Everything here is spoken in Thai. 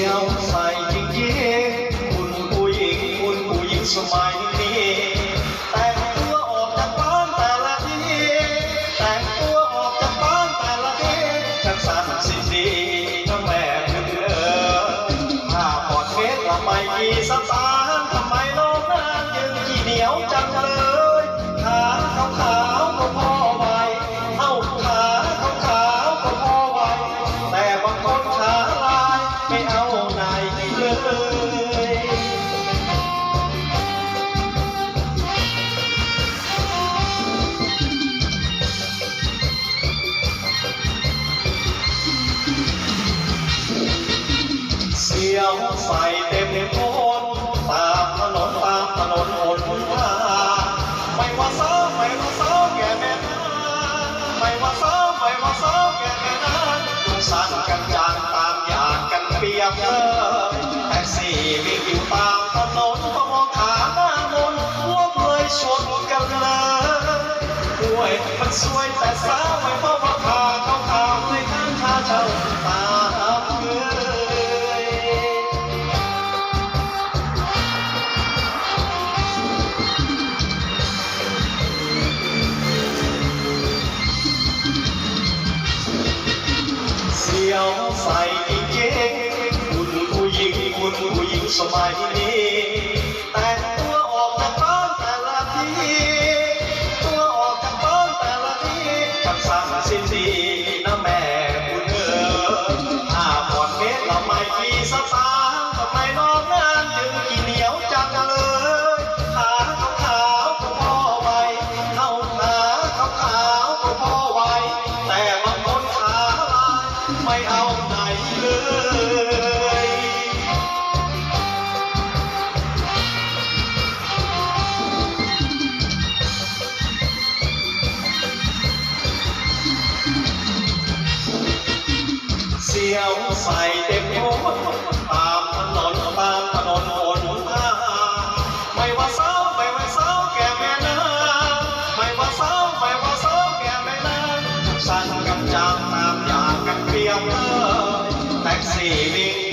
ียวใส่จริงๆคุณผู้หญิงคุณผู้หญิงสมัยนี้แต่งตัวออกจากบ้านแต่ละทีแต่งตัวออกจากบ้านแต่ละทีช่างสันสิดีทั้งแม่คุณเอ๋ยถ้าพอดเฟซละไม่มีสตางค์ทำไมน้องนางยังขี้เหนียวจังเลยขาเขาขา เสียวใส่เต็มโคนตามถนนตามถนนหนทางไม่ว่าสาวไม่ว่าสาวแก่แม่นางไม่ว่าสาวไม่ว่าสาวแก่แม่นางลุงสันกันจางตามอยากกันเปรียบเลยแท็กซี่วิ่งอยู่ตามถนนก็มองขาหน้ามนหัวเลยชนกันเลยห่วยมันสวยแต่สาวไม่พร เสียวใส่เก๊คุณผู้หญิงคุณผู้หญิงสมัยนี้ ไม่เอาไหนเลยเสียวใส่เต็มโคนตามถนนตามถนนหนทางไม่ว่าเสาไม่ว่าเสาแก่แม่นางไม่ว่าเสาไม่ว่าเสาแก่แม่นางสั่นกับจางตามอยา กกั